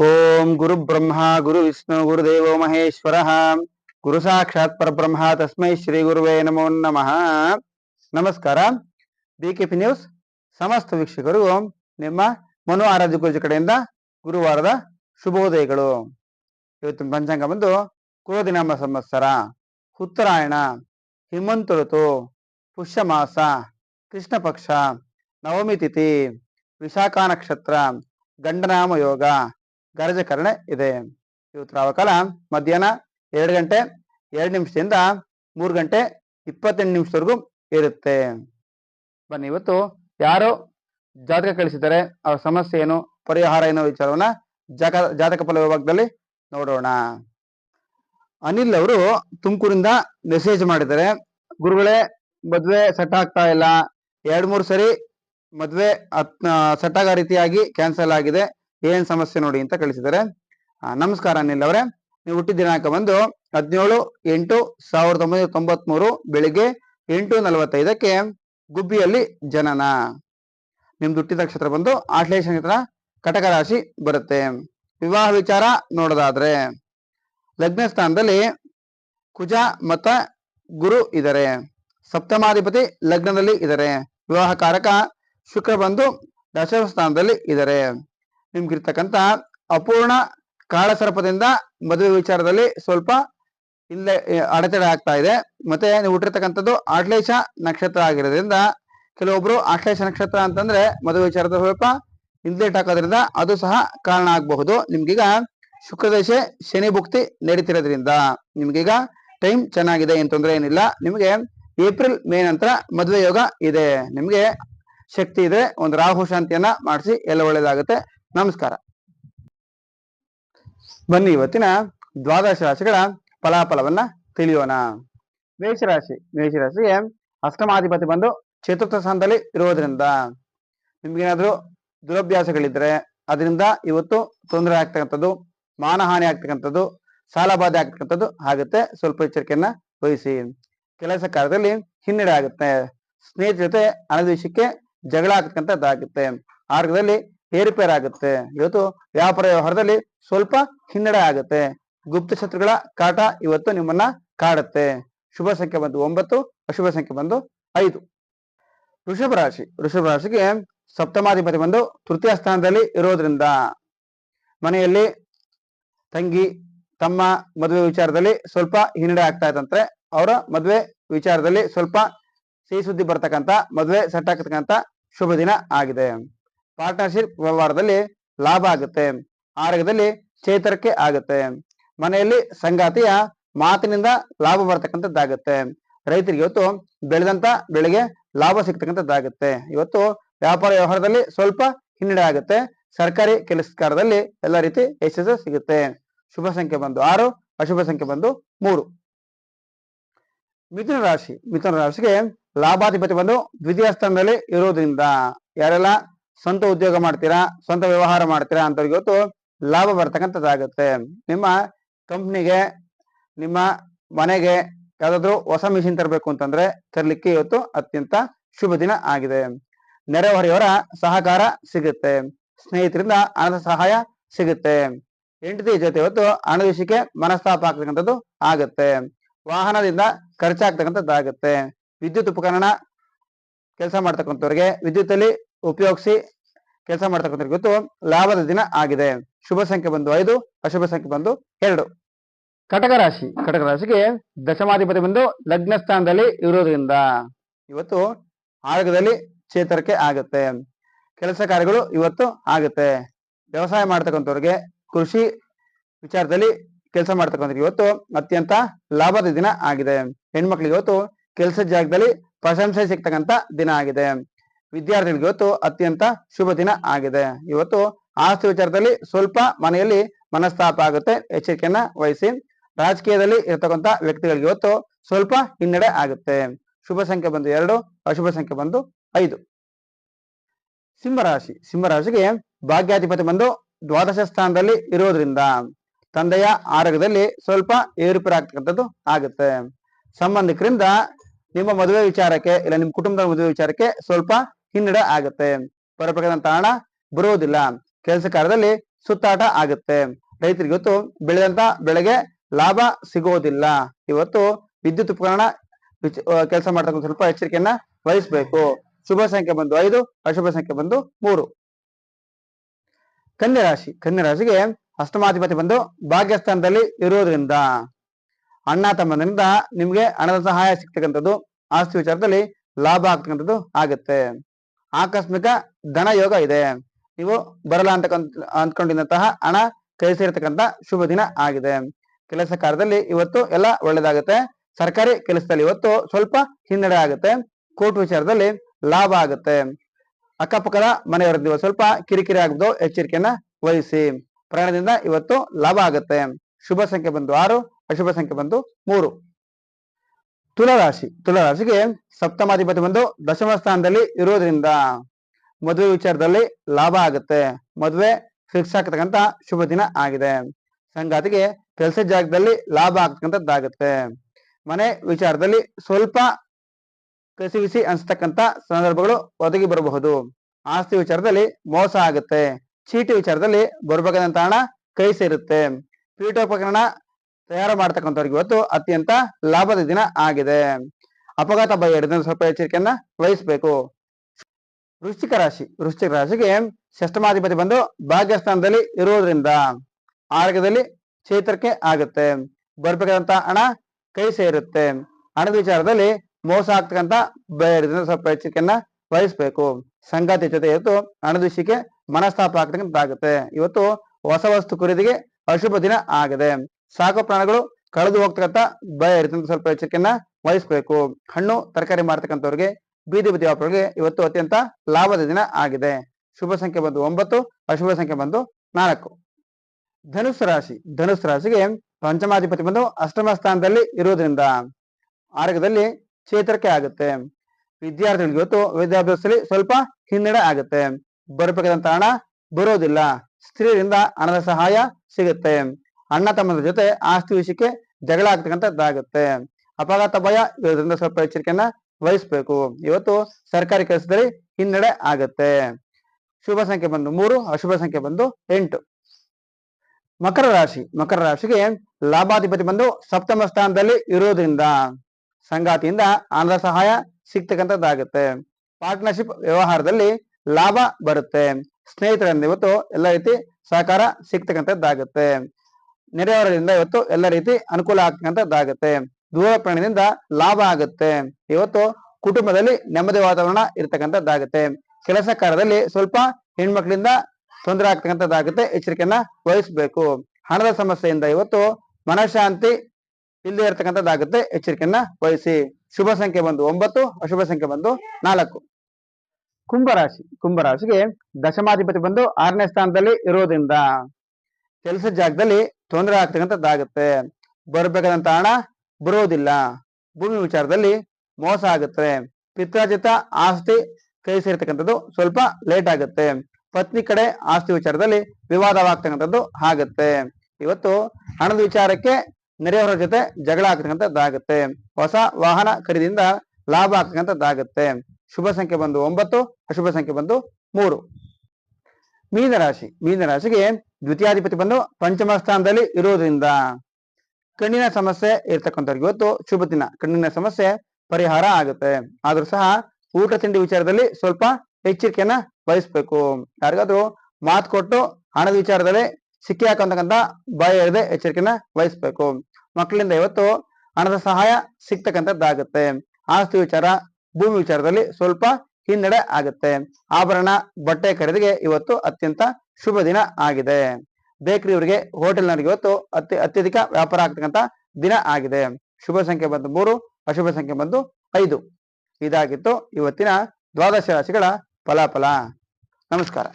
ಓಂ ಗುರು ಬ್ರಹ್ಮ ಗುರು ವಿಷ್ಣು ಗುರುದೇವೋ ಮಹೇಶ್ವರ ಗುರು ಸಾಕ್ಷಾತ್ ಪರಬ್ರಹ್ಮ ತಸ್ಮೈ ಶ್ರೀ ಗುರುವೇ ನಮೋ ನಮಃ ನಮಸ್ಕಾರ ಬಿಕೆಪಿ ನ್ಯೂಸ್ ಸಮಸ್ತ ವೀಕ್ಷಕರು, ನಿಮ್ಮ ಮನು ಆರಾಧ್ಯ ಕಡೆಯಿಂದ ಗುರುವಾರದ ಶುಭೋದಯಗಳು. ಇವತ್ತಿನ ಪಂಚಾಂಗ ಬಂದು ಕುರುದಿನಾಮ ಸಂವತ್ಸರ, ಉತ್ತರಾಯಣ, ಹಿಮಂತ ಋತು ಪುಷ್ಯ ಮಾಸ ಕೃಷ್ಣ ಪಕ್ಷ, ನವಮಿ ತಿಥಿ, ವಿಶಾಖ ನಕ್ಷತ್ರ, ಗಂಡನಾಮ ಯೋಗ ಗರಜಕರಣೆ ಇದೆ. ಇವತ್ತು ರಾವಕಾಲ ಮಧ್ಯಾಹ್ನ ಎರಡು ಗಂಟೆ ಎರಡು ನಿಮಿಷದಿಂದ ಮೂರು ಗಂಟೆ ಇಪ್ಪತ್ತೆಂಟು ನಿಮಿಷದವರೆಗೂ ಇರುತ್ತೆ. ಬನ್ನಿ, ಇವತ್ತು ಯಾರು ಜಾತಕ ಕಳಿಸಿದ್ದಾರೆ, ಅವರ ಸಮಸ್ಯೆ ಏನು, ಪರಿಹಾರ ಏನೋ ವಿಚಾರವನ್ನ ಜಾಕ, ಜಾತಕ ಫಲ ವಿಭಾಗದಲ್ಲಿ ನೋಡೋಣ. ಅನಿಲ್ ಅವರು ತುಮಕೂರಿಂದ ಮೆಸೇಜ್ ಮಾಡಿದ್ದಾರೆ, ಗುರುಗಳೇ ಮದ್ವೆ ಸೆಟ್ ಆಗ್ತಾ ಇಲ್ಲ. ಎರಡ್ ಮೂರು ಸರಿ ಮದ್ವೆ ಸೆಟ್ ಆಗೋ ರೀತಿಯಾಗಿ ಕ್ಯಾನ್ಸಲ್ ಆಗಿದೆ. ಏನ್ ಸಮಸ್ಯೆ ನೋಡಿ ಅಂತ ಕಳಿಸಿದ್ದಾರೆ. ನಮಸ್ಕಾರ ಅನಿಲ್ ಅವರೇ. ನೀವು ಹುಟ್ಟಿದ ದಿನಾಂಕ ಬಂದು ಹದಿನೇಳು ಎಂಟು ಸಾವಿರದ ಒಂಬೈನೂರ ತೊಂಬತ್ ಮೂರು ಬೆಳಿಗ್ಗೆ ಎಂಟು ನಲವತ್ತೈದಕ್ಕೆ ಗುಬ್ಬಿಯಲ್ಲಿ ಜನನ. ನಿಮ್ದು ಹುಟ್ಟಿದ ನಕ್ಷತ್ರ ಬಂದು ಆಶ್ಲೇಷ ನಕ್ಷತ್ರ ಕಟಕ ರಾಶಿ ಬರುತ್ತೆ. ವಿವಾಹ ವಿಚಾರ ನೋಡೋದಾದ್ರೆ ಲಗ್ನ ಸ್ಥಾನದಲ್ಲಿ ಕುಜ ಮತ ಗುರು ಇದ್ದಾರೆ ಸಪ್ತಮಾಧಿಪತಿ ಲಗ್ನದಲ್ಲಿ ಇದ್ದಾರೆ ವಿವಾಹ ಕಾರಕ ಶುಕ್ರ ಬಂದು ದಶಮ ಸ್ಥಾನದಲ್ಲಿ ಇದ್ದಾರೆ ನಿಮ್ಗಿರ್ತಕ್ಕಂಥ ಅಪೂರ್ಣ ಕಾಳಸರ್ಪದಿಂದ ಮದುವೆ ವಿಚಾರದಲ್ಲಿ ಸ್ವಲ್ಪ ಇಲ್ಲೇ ಅಡೆತಡೆ ಆಗ್ತಾ ಇದೆ. ಮತ್ತೆ ನೀವು ಹುಟ್ಟಿರ್ತಕ್ಕಂಥದ್ದು ಆಶ್ಲೇಷ ನಕ್ಷತ್ರ ಆಗಿರೋದ್ರಿಂದ ಕೆಲವೊಬ್ರು ಆಶ್ಲೇಷ ನಕ್ಷತ್ರ ಅಂತಂದ್ರೆ ಮದುವೆ ವಿಚಾರದ ಸ್ವಲ್ಪ ಹಿಂದೇಟ್ ಹಾಕೋದ್ರಿಂದ ಅದು ಸಹ ಕಾರಣ ಆಗಬಹುದು. ನಿಮ್ಗೀಗ ಶುಕ್ರದೇಶ ಶನಿ ಭುಕ್ತಿ ನಡೀತಿರೋದ್ರಿಂದ ನಿಮ್ಗೀಗ ಟೈಮ್ ಚೆನ್ನಾಗಿದೆ, ಏನ್ ತೊಂದರೆ ಏನಿಲ್ಲ. ನಿಮಗೆ ಏಪ್ರಿಲ್ ಮೇ ನಂತರ ಮದುವೆ ಯೋಗ ಇದೆ. ನಿಮ್ಗೆ ಶಕ್ತಿ ಇದೆ. ಒಂದು ರಾಹು ಶಾಂತಿಯನ್ನ ಮಾಡಿಸಿ ಎಲ್ಲ ಒಳ್ಳೇದಾಗುತ್ತೆ. ನಮಸ್ಕಾರ. ಬನ್ನಿ ಇವತ್ತಿನ ದ್ವಾದಶ ರಾಶಿಗಳ ಫಲಾಫಲವನ್ನ ತಿಳಿಯೋಣ. ಮೇಷರಾಶಿ, ಮೇಷರಾಶಿಗೆ ಅಷ್ಟಮಾಧಿಪತಿ ಬಂದು ಚತುರ್ಥ ಸ್ಥಾನದಲ್ಲಿ ಇರೋದ್ರಿಂದ ನಿಮ್ಗೇನಾದ್ರೂ ದುರಭ್ಯಾಸಗಳಿದ್ರೆ ಅದರಿಂದ ಇವತ್ತು ತೊಂದರೆ ಆಗ್ತಕ್ಕಂಥದ್ದು, ಮಾನಹಾನಿ ಆಗ್ತಕ್ಕಂಥದ್ದು ಸಾಲಬಾಧೆ ಆಗ್ತಕ್ಕಂಥದ್ದು ಆಗುತ್ತೆ. ಸ್ವಲ್ಪ ಎಚ್ಚರಿಕೆಯನ್ನ ವಹಿಸಿ. ಕೆಲಸ ಕಾರ್ಯದಲ್ಲಿ ಹಿನ್ನಡೆ ಆಗುತ್ತೆ. ಸ್ನೇಹಿತರ ಜೊತೆ ಅನದೇಶಕ್ಕೆ ಜಗಳ ಆಗ್ತಕ್ಕಂಥದ್ದಾಗುತ್ತೆ. ಆರ್ಗದಲ್ಲಿ ಏರುಪೇರು ಆಗುತ್ತೆ. ಇವತ್ತು ವ್ಯಾಪಾರ ವ್ಯವಹಾರದಲ್ಲಿ ಸ್ವಲ್ಪ ಹಿನ್ನಡೆ ಆಗುತ್ತೆ. ಗುಪ್ತ ಶತ್ರುಗಳ ಕಾಟ ಇವತ್ತು ನಿಮ್ಮನ್ನ ಕಾಡುತ್ತೆ. ಶುಭ ಸಂಖ್ಯೆ ಬಂದು ಒಂಬತ್ತು, ಅಶುಭ ಸಂಖ್ಯೆ ಬಂದು ಐದು. ವೃಷಭ ರಾಶಿ. ವೃಷಭ ರಾಶಿಗೆ ಸಪ್ತಮಾಧಿಪತಿ ಬಂದು ತೃತೀಯ ಸ್ಥಾನದಲ್ಲಿ ಇರೋದ್ರಿಂದ ಮನೆಯಲ್ಲಿ ತಂಗಿ, ತಮ್ಮ ಮದುವೆ ವಿಚಾರದಲ್ಲಿ ಸ್ವಲ್ಪ ಹಿನ್ನಡೆ ಆಗ್ತಾ ಇತ್ತಂತೆ ಅವರ ಮದುವೆ ವಿಚಾರದಲ್ಲಿ ಸ್ವಲ್ಪ ಸಿಹಿ ಸುದ್ದಿ ಬರ್ತಕ್ಕಂಥ, ಮದುವೆ ಸೆಟ್ ಆಗ್ತಕ್ಕಂಥ ಶುಭ ದಿನ ಆಗಿದೆ. ಪಾರ್ಟ್ನರ್ಶಿಪ್ ವ್ಯವಹಾರದಲ್ಲಿ ಲಾಭ ಆಗುತ್ತೆ, ಆರೋಗ್ಯದಲ್ಲಿ ಚೇತರಿಕೆ ಆಗುತ್ತೆ, ಮನೆಯಲ್ಲಿ ಸಂಗಾತಿಯ ಮಾತಿನಿಂದ ಲಾಭ ಬರ್ತಕ್ಕಂಥದ್ದಾಗುತ್ತೆ, ರೈತರಿಗೆ ಇವತ್ತು ಬೆಳೆದಂತ ಬೆಳೆಗೆ ಲಾಭ ಸಿಗ್ತಕ್ಕಂಥದ್ದಾಗುತ್ತೆ. ಇವತ್ತು ವ್ಯಾಪಾರ ವ್ಯವಹಾರದಲ್ಲಿ ಸ್ವಲ್ಪ ಹಿನ್ನಡೆ ಆಗುತ್ತೆ, ಸರ್ಕಾರಿ ಕೆಲಸ ಕಾರ್ಯದಲ್ಲಿ ಎಲ್ಲ ರೀತಿ ಯಶಸ್ಸು ಸಿಗುತ್ತೆ. ಶುಭ ಸಂಖ್ಯೆ ಬಂದು ಆರು, ಅಶುಭ ಸಂಖ್ಯೆ ಬಂದು ಮೂರು. ಮಿಥುನ ರಾಶಿ, ಮಿಥುನ ರಾಶಿಗೆ ಲಾಭಾಧಿಪತಿ ಬಂದು ದ್ವಿತೀಯ ಸ್ಥಾನದಲ್ಲಿ ಇರೋದ್ರಿಂದ ಯಾರೆಲ್ಲ ಸ್ವಂತ ಉದ್ಯೋಗ ಮಾಡ್ತೀರಾ, ಸ್ವಂತ ವ್ಯವಹಾರ ಮಾಡ್ತೀರಾ ಅಂತವ್ರಿಗೆ ಇವತ್ತು ಲಾಭ ಬರ್ತಕ್ಕಂಥದ್ದಾಗುತ್ತೆ. ನಿಮ್ಮ ಕಂಪ್ನಿಗೆ, ನಿಮ್ಮ ಮನೆಗೆ ಯಾವ್ದಾದ್ರು ಹೊಸ ಮಿಷಿನ್ ತರಬೇಕು ಅಂತಂದ್ರೆ ತರಲಿಕ್ಕೆ ಇವತ್ತು ಅತ್ಯಂತ ಶುಭ ದಿನ ಆಗಿದೆ. ನೆರೆಹೊರೆಯವರ ಸಹಕಾರ ಸಿಗುತ್ತೆ, ಸ್ನೇಹಿತರಿಂದ ಹಣದ ಸಹಾಯ ಸಿಗುತ್ತೆ. ಹೆಂಡತಿ ಜೊತೆ ಇವತ್ತು ಹಣದ ವಿಷಯಕ್ಕೆ ಮನಸ್ತಾಪ ಆಗ್ತಕ್ಕಂಥದ್ದು ಆಗುತ್ತೆ. ವಾಹನದಿಂದ ಖರ್ಚಾಗ್ತಕ್ಕಂಥದ್ದಾಗುತ್ತೆ. ವಿದ್ಯುತ್ ಉಪಕರಣ ಕೆಲಸ ಮಾಡ್ತಕ್ಕಂಥವ್ರಿಗೆ ವಿದ್ಯುತ್ ಅಲ್ಲಿ ಉಪಯೋಗಿಸಿ ಕೆಲಸ ಮಾಡ್ತಕ್ಕಂಥ ಇವತ್ತು ಲಾಭದ ದಿನ ಆಗಿದೆ. ಶುಭ ಸಂಖ್ಯೆ ಬಂದು ಐದು ಅಶುಭ ಸಂಖ್ಯೆ ಬಂದು ಎರಡು. ಕಟಕ ರಾಶಿ. ಕಟಕ ರಾಶಿಗೆ ದಶಮಾಧಿಪತಿ ಬಂದು ಲಗ್ನ ಸ್ಥಾನದಲ್ಲಿ ಇರೋದ್ರಿಂದ. ಇವತ್ತು ಆರೋಗ್ಯದಲ್ಲಿ ಚೇತರಿಕೆ ಆಗುತ್ತೆ. ಕೆಲಸ ಕಾರ್ಯಗಳು ಇವತ್ತು ಆಗುತ್ತೆ. ವ್ಯವಸಾಯ ಮಾಡ್ತಕ್ಕಂಥವ್ರಿಗೆ ಕೃಷಿ ವಿಚಾರದಲ್ಲಿ ಕೆಲಸ ಮಾಡ್ತಕ್ಕಂಥವ್ರಿಗೆ ಇವತ್ತು ಅತ್ಯಂತ ಲಾಭದ ದಿನ ಆಗಿದೆ. ಹೆಣ್ಮಕ್ಳಿಗೆ ಇವತ್ತು ಕೆಲಸ ಜಾಗದಲ್ಲಿ ಪ್ರಶಂಸೆ ಸಿಗ್ತಕ್ಕಂಥ ದಿನ ಆಗಿದೆ. ವಿದ್ಯಾರ್ಥಿಗಳಿಗೆ ಇವತ್ತು ಅತ್ಯಂತ ಶುಭ ದಿನ ಆಗಿದೆ. ಇವತ್ತು ಆಸ್ತಿ ವಿಚಾರದಲ್ಲಿ ಸ್ವಲ್ಪ ಮನೆಯಲ್ಲಿ ಮನಸ್ತಾಪ ಆಗುತ್ತೆ. ಎಚ್ಚರಿಕೆಯನ್ನ ವಹಿಸಿ ರಾಜಕೀಯದಲ್ಲಿ ಇರತಕ್ಕಂತ ವ್ಯಕ್ತಿಗಳಿಗೆ ಇವತ್ತು ಸ್ವಲ್ಪ ಹಿನ್ನಡೆ ಆಗುತ್ತೆ. ಶುಭ ಸಂಖ್ಯೆ ಬಂದು ಎರಡು, ಅಶುಭ ಸಂಖ್ಯೆ ಬಂದು ಐದು. ಸಿಂಹರಾಶಿ. ಸಿಂಹರಾಶಿಗೆ ಭಾಗ್ಯಾಧಿಪತಿ ಬಂದು ದ್ವಾದಶ ಸ್ಥಾನದಲ್ಲಿ ಇರೋದ್ರಿಂದ ತಂದೆಯ ಆರೋಗ್ಯದಲ್ಲಿ ಸ್ವಲ್ಪ ಏರುಪೇರು ಆಗ್ತಕ್ಕಂಥದ್ದು ಆಗುತ್ತೆ. ಸಂಬಂಧಿಕರಿಂದ ನಿಮ್ಮ ಮದುವೆ ವಿಚಾರಕ್ಕೆ ಇಲ್ಲ, ನಿಮ್ಮ ಕುಟುಂಬದ ಮದುವೆ ವಿಚಾರಕ್ಕೆ ಸ್ವಲ್ಪ ಹಿನ್ನಡೆ ಆಗುತ್ತೆ. ಬರಬೇಕಾದಂತ ತಾಣ ಬರುವುದಿಲ್ಲ. ಕೆಲಸ ಕಾರ್ಯದಲ್ಲಿ ಸುತ್ತಾಟ ಆಗುತ್ತೆ. ರೈತರಿಗೆ ಇವತ್ತು ಬೆಳೆದಂತ ಬೆಳೆಗೆ ಲಾಭ ಸಿಗೋದಿಲ್ಲ ಇವತ್ತು ವಿದ್ಯುತ್ ಉಪಕರಣ ಕೆಲಸ ಮಾಡ್ತಕ್ಕಂಥ ಸ್ವಲ್ಪ ಎಚ್ಚರಿಕೆಯನ್ನ ವಹಿಸಬೇಕು. ಶುಭ ಸಂಖ್ಯೆ ಬಂದು ಐದು, ಅಶುಭ ಸಂಖ್ಯೆ ಬಂದು ಮೂರು. ಕನ್ಯಾ ರಾಶಿ, ಕನ್ಯಾ ರಾಶಿಗೆ ಅಷ್ಟಮಾಧಿಪತಿ ಬಂದು ಭಾಗ್ಯಸ್ಥಾನದಲ್ಲಿ ಇರೋದ್ರಿಂದ ಅಣ್ಣ ತಮ್ಮನಿಂದ ನಿಮ್ಗೆ ಹಣದ ಸಹಾಯ ಸಿಗ್ತಕ್ಕಂಥದ್ದು, ಆಸ್ತಿ ವಿಚಾರದಲ್ಲಿ ಲಾಭ ಆಗ್ತಕ್ಕಂಥದ್ದು ಆಗುತ್ತೆ. ಆಕಸ್ಮಿಕ ಧನ ಯೋಗ ಇದೆ. ನೀವು ಬರಲ್ಲ ಅಂತಕ್ಕಂಥ ಅಂದ್ಕೊಂಡಿದ್ದಂತಹ ಹಣ ಕೈ ಶುಭ ದಿನ ಆಗಿದೆ. ಕೆಲಸ ಕಾರ್ಯದಲ್ಲಿ ಇವತ್ತು ಎಲ್ಲ ಒಳ್ಳೇದಾಗುತ್ತೆ ಸರ್ಕಾರಿ ಕೆಲಸದಲ್ಲಿ ಇವತ್ತು ಸ್ವಲ್ಪ ಹಿನ್ನಡೆ ಆಗುತ್ತೆ. ಕೋರ್ಟ್ ವಿಚಾರದಲ್ಲಿ ಲಾಭ ಆಗುತ್ತೆ. ಅಕ್ಕಪಕ್ಕದ ಇವತ್ತು ಸ್ವಲ್ಪ ಕಿರಿಕಿರಿ ಆಗಬಹುದು ಎಚ್ಚರಿಕೆಯನ್ನ ವಹಿಸಿ. ಪ್ರಯಾಣದಿಂದ ಇವತ್ತು ಲಾಭ ಆಗುತ್ತೆ. ಶುಭ ಸಂಖ್ಯೆ ಬಂದು ಆರು, ಅಶುಭ ಸಂಖ್ಯೆ ಬಂದು ಮೂರು. ತುಲಾರಾಶಿ. ತುಲಾರಾಶಿಗೆ ಸಪ್ತಮಾಧಿಪತಿ ಬಂದು ದಶಮ ಸ್ಥಾನದಲ್ಲಿ ಇರೋದ್ರಿಂದ ಮದುವೆ ವಿಚಾರದಲ್ಲಿ ಲಾಭ ಆಗುತ್ತೆ. ಮದುವೆ ಫಿಕ್ಸ್ ಆಗತಕ್ಕಂತ ಶುಭ ದಿನ ಆಗಿದೆ. ಸಂಗಾತಿಗೆ ಕೆಲಸ ಜಾಗದಲ್ಲಿ ಲಾಭ ಆಗ್ತಕ್ಕಂಥದ್ದಾಗುತ್ತೆ. ಮನೆ ವಿಚಾರದಲ್ಲಿ ಸ್ವಲ್ಪ ಕಸಿವಿಸಿ ಅನ್ಸ್ತಕ್ಕಂತ ಸಂದರ್ಭಗಳು ಒದಗಿ ಬರಬಹುದು. ಆಸ್ತಿ ವಿಚಾರದಲ್ಲಿ ಮೋಸ ಆಗುತ್ತೆ. ಚೀಟಿ ವಿಚಾರದಲ್ಲಿ ಬರ್ಬೇಕಾದಂತ ಹಣ ಕೈ ಸೇರುತ್ತೆ. ಪೀಠೋಪಕರಣ ತಯಾರು ಮಾಡ್ತಕ್ಕಂಥವ್ರಿಗೆ ಇವತ್ತು ಅತ್ಯಂತ ಲಾಭದ ದಿನ ಆಗಿದೆ. ಅಪಘಾತ ಭಯ ಹಿಡಿದ ಸ್ವಲ್ಪ ಎಚ್ಚರಿಕೆಯನ್ನ ವಹಿಸಬೇಕು. ವೃಶ್ಚಿಕ ರಾಶಿ, ವೃಶ್ಚಿಕ ರಾಶಿಗೆ ಷಷ್ಟಮಾಧಿಪತಿ ಬಂದು ಭಾಗ್ಯಸ್ಥಾನದಲ್ಲಿ ಇರುವುದರಿಂದ ಆರೋಗ್ಯದಲ್ಲಿ ಚೇತರಿಕೆ ಆಗುತ್ತೆ. ಬರ್ಬೇಕಾದಂತ ಹಣ ಕೈ ಸೇರುತ್ತೆ. ಹಣದ ವಿಚಾರದಲ್ಲಿ ಮೋಸ ಆಗ್ತಕ್ಕಂತ ಭಯ ಹಿಡಿದ ಸ್ವಲ್ಪ ಎಚ್ಚರಿಕೆಯನ್ನ ವಹಿಸಬೇಕು. ಸಂಗಾತಿ ಜೊತೆ ಇವತ್ತು ಹಣದ ವಿಷಯಕ್ಕೆ ಮನಸ್ತಾಪ ಆಗ್ತಕ್ಕಂಥದ್ದಾಗುತ್ತೆ ಇವತ್ತು ಹೊಸ ವಸ್ತು ಖರೀದಿಗೆ ಅಶುಭ ದಿನ ಆಗಿದೆ. ಸಾಕು ಪ್ರಾಣಿಗಳು ಕಳೆದು ಹೋಗ್ತಕ್ಕಂಥ ಭಯ ಇರ್ತಂತ ಸ್ವಲ್ಪ ಎಚ್ಚರಿಕೆಯನ್ನ ವಹಿಸ್ಬೇಕು. ಹಣ್ಣು ತರಕಾರಿ ಮಾರತಕ್ಕಂಥವ್ರಿಗೆ, ಬೀದಿ ಬದಿ ವ್ಯಾಪಾರಿಗೆ ಇವತ್ತು ಅತ್ಯಂತ ಲಾಭದ ದಿನ ಆಗಿದೆ. ಶುಭ ಸಂಖ್ಯೆ ಬಂದು ಒಂಬತ್ತು, ಅಶುಭ ಸಂಖ್ಯೆ ಬಂದು ನಾಲ್ಕು. ಧನುಸ್ ರಾಶಿ, ಧನುಸ್ ರಾಶಿಗೆ ಪಂಚಮಾಧಿಪತಿ ಬಂದು ಅಷ್ಟಮ ಸ್ಥಾನದಲ್ಲಿ ಇರುವುದರಿಂದ ಆರೋಗ್ಯದಲ್ಲಿ ಚೇತರಿಕೆ ಆಗುತ್ತೆ. ವಿದ್ಯಾರ್ಥಿಗಳಿಗೆ ಇವತ್ತು ವಿದ್ಯಾಭ್ಯಾಸದಲ್ಲಿ ಸ್ವಲ್ಪ ಹಿನ್ನಡೆ ಆಗುತ್ತೆ. ಬರಬೇಕಾದಂತ ಹಣ ಬರೋದಿಲ್ಲ. ಸ್ತ್ರೀಯರಿಂದ ಹಣದ ಸಹಾಯ ಸಿಗುತ್ತೆ. ಅಣ್ಣ ತಮ್ಮದ ಜೊತೆ ಆಸ್ತಿ ವಿಷಯಕ್ಕೆ ಜಗಳ ಆಗ್ತಕ್ಕಂಥದ್ದಾಗುತ್ತೆ ಅಪಘಾತ ಭಯ ಇದರಿಂದ ಸ್ವಲ್ಪ ಎಚ್ಚರಿಕೆಯನ್ನ ವಹಿಸ್ಬೇಕು. ಇವತ್ತು ಸರ್ಕಾರಿ ಕೆಲಸದಲ್ಲಿ ಹಿನ್ನಡೆ ಆಗತ್ತೆ. ಶುಭ ಸಂಖ್ಯೆ ಬಂದು ಮೂರು, ಅಶುಭ ಸಂಖ್ಯೆ ಬಂದು ಎಂಟು. ಮಕರ ರಾಶಿ, ಮಕರ ರಾಶಿಗೆ ಲಾಭಾಧಿಪತಿ ಬಂದು ಸಪ್ತಮ ಸ್ಥಾನದಲ್ಲಿ ಇರೋದ್ರಿಂದ ಸಂಗಾತಿಯಿಂದ ಹಣದ ಸಹಾಯ ಸಿಗ್ತಕ್ಕಂಥದ್ದಾಗುತ್ತೆ. ಪಾರ್ಟ್ನರ್ಶಿಪ್ ವ್ಯವಹಾರದಲ್ಲಿ ಲಾಭ ಬರುತ್ತೆ. ಸ್ನೇಹಿತರಿಂದ ಇವತ್ತು ಎಲ್ಲ ರೀತಿ ಸಹಕಾರ ಸಿಗ್ತಕ್ಕಂಥದ್ದಾಗುತ್ತೆ. ನೆರೆಯವರಿಂದ ಇವತ್ತು ಎಲ್ಲ ರೀತಿ ಅನುಕೂಲ ಆಗ್ತಕ್ಕಂಥದ್ದಾಗುತ್ತೆ. ದೂರ ಪ್ರಯಾಣದಿಂದ ಲಾಭ ಆಗುತ್ತೆ. ಇವತ್ತು ಕುಟುಂಬದಲ್ಲಿ ನೆಮ್ಮದಿ ವಾತಾವರಣ ಇರ್ತಕ್ಕಂಥದ್ದಾಗುತ್ತೆ. ಕೆಲಸ ಕಾರ್ಯದಲ್ಲಿ ಸ್ವಲ್ಪ ಹೆಣ್ಮಕ್ಳಿಂದ ತೊಂದರೆ ಆಗ್ತಕ್ಕಂಥದ್ದಾಗುತ್ತೆ. ಎಚ್ಚರಿಕೆಯನ್ನ ವಹಿಸಬೇಕು. ಹಣದ ಸಮಸ್ಯೆಯಿಂದ ಇವತ್ತು ಮನಃಶಾಂತಿ ಇಲ್ಲದೆ ಇರತಕ್ಕಂಥದ್ದಾಗುತ್ತೆ. ಎಚ್ಚರಿಕೆಯನ್ನ ವಹಿಸಿ. ಶುಭ ಸಂಖ್ಯೆ ಬಂದು ಒಂಬತ್ತು, ಅಶುಭ ಸಂಖ್ಯೆ ಬಂದು ನಾಲ್ಕು. ಕುಂಭರಾಶಿ ಕುಂಭರಾಶಿಗೆ ದಶಮಾಧಿಪತಿ ಬಂದು ಆರನೇ ಸ್ಥಾನದಲ್ಲಿ ಇರೋದ್ರಿಂದ ಕೆಲಸ ಜಾಗದಲ್ಲಿ ತೊಂದರೆ ಆಗ್ತಕ್ಕಂಥದ್ದಾಗುತ್ತೆ ಬರಬೇಕಾದಂತ ಹಣ ಬರೋದಿಲ್ಲ. ಭೂಮಿ ವಿಚಾರದಲ್ಲಿ ಮೋಸ ಆಗುತ್ತೆ. ಪಿತ್ರಾಜಿತ ಆಸ್ತಿ ಕೈ ಸೇರ್ತಕ್ಕಂಥದ್ದು ಸ್ವಲ್ಪ ಲೇಟ್ ಆಗುತ್ತೆ. ಪತ್ನಿ ಕಡೆ ಆಸ್ತಿ ವಿಚಾರದಲ್ಲಿ ವಿವಾದವಾಗ್ತಕ್ಕಂಥದ್ದು ಆಗುತ್ತೆ. ಇವತ್ತು ಹಣದ ವಿಚಾರಕ್ಕೆ ನೆರೆಯವರ ಜೊತೆ ಜಗಳ ಆಗ್ತಕ್ಕಂಥದ್ದಾಗುತ್ತೆ ಹೊಸ ವಾಹನ ಖರೀದಿಯಿಂದ ಲಾಭ ಆಗ್ತಕ್ಕಂಥದ್ದಾಗುತ್ತೆ ಶುಭ ಸಂಖ್ಯೆ ಬಂದು ಒಂಬತ್ತು, ಅಶುಭ ಸಂಖ್ಯೆ ಬಂದು ಮೂರು. ಮೀನರಾಶಿ, ಮೀನರಾಶಿಗೆ ದ್ವಿತೀಯಾಧಿಪತಿ ಬಂದು ಪಂಚಮ ಸ್ಥಾನದಲ್ಲಿ ಇರುವುದರಿಂದ ಕಣ್ಣಿನ ಸಮಸ್ಯೆ ಇರ್ತಕ್ಕಂಥವ್ರಿಗೆ ಇವತ್ತು ಶುಭ ದಿನ. ಕಣ್ಣಿನ ಸಮಸ್ಯೆ ಪರಿಹಾರ ಆಗುತ್ತೆ. ಆದ್ರೂ ಸಹ ಊಟ ತಿಂಡಿ ವಿಚಾರದಲ್ಲಿ ಸ್ವಲ್ಪ ಎಚ್ಚರಿಕೆಯನ್ನ ವಹಿಸ್ಬೇಕು. ಯಾರಿಗಾದ್ರೂ ಮಾತು ಕೊಟ್ಟು ಹಣದ ವಿಚಾರದಲ್ಲಿ ಸಿಕ್ಕಿ ಹಾಕಂತಕ್ಕಂಥ ಭಯ ಇರದೆ ಎಚ್ಚರಿಕೆಯನ್ನ ವಹಿಸ್ಬೇಕು. ಮಕ್ಕಳಿಂದ ಇವತ್ತು ಹಣದ ಸಹಾಯ ಸಿಗ್ತಕ್ಕಂಥದ್ದಾಗುತ್ತೆ. ಆಸ್ತಿ ವಿಚಾರ, ಭೂಮಿ ವಿಚಾರದಲ್ಲಿ ಸ್ವಲ್ಪ ಹಿನ್ನಡೆ ಆಗುತ್ತೆ. ಆಭರಣ, ಬಟ್ಟೆ ಖರೀದಿಗೆ ಇವತ್ತು ಅತ್ಯಂತ ಶುಭ ದಿನ ಆಗಿದೆ. ಬೇಕರಿಯವರಿಗೆ ಹೋಟೆಲ್ನವರಿಗೆ ಇವತ್ತು ಅತ್ಯ, ಅತ್ಯಧಿಕ ವ್ಯಾಪಾರ ಆಗ್ತಕ್ಕಂತ ದಿನ ಆಗಿದೆ. ಶುಭ ಸಂಖ್ಯೆ ಬಂದು ಮೂರು, ಅಶುಭ ಸಂಖ್ಯೆ ಬಂದು ಐದು. ಇದಾಗಿತ್ತು ಇವತ್ತಿನ ದ್ವಾದಶ ರಾಶಿಗಳ ಫಲಾಫಲ. ನಮಸ್ಕಾರ.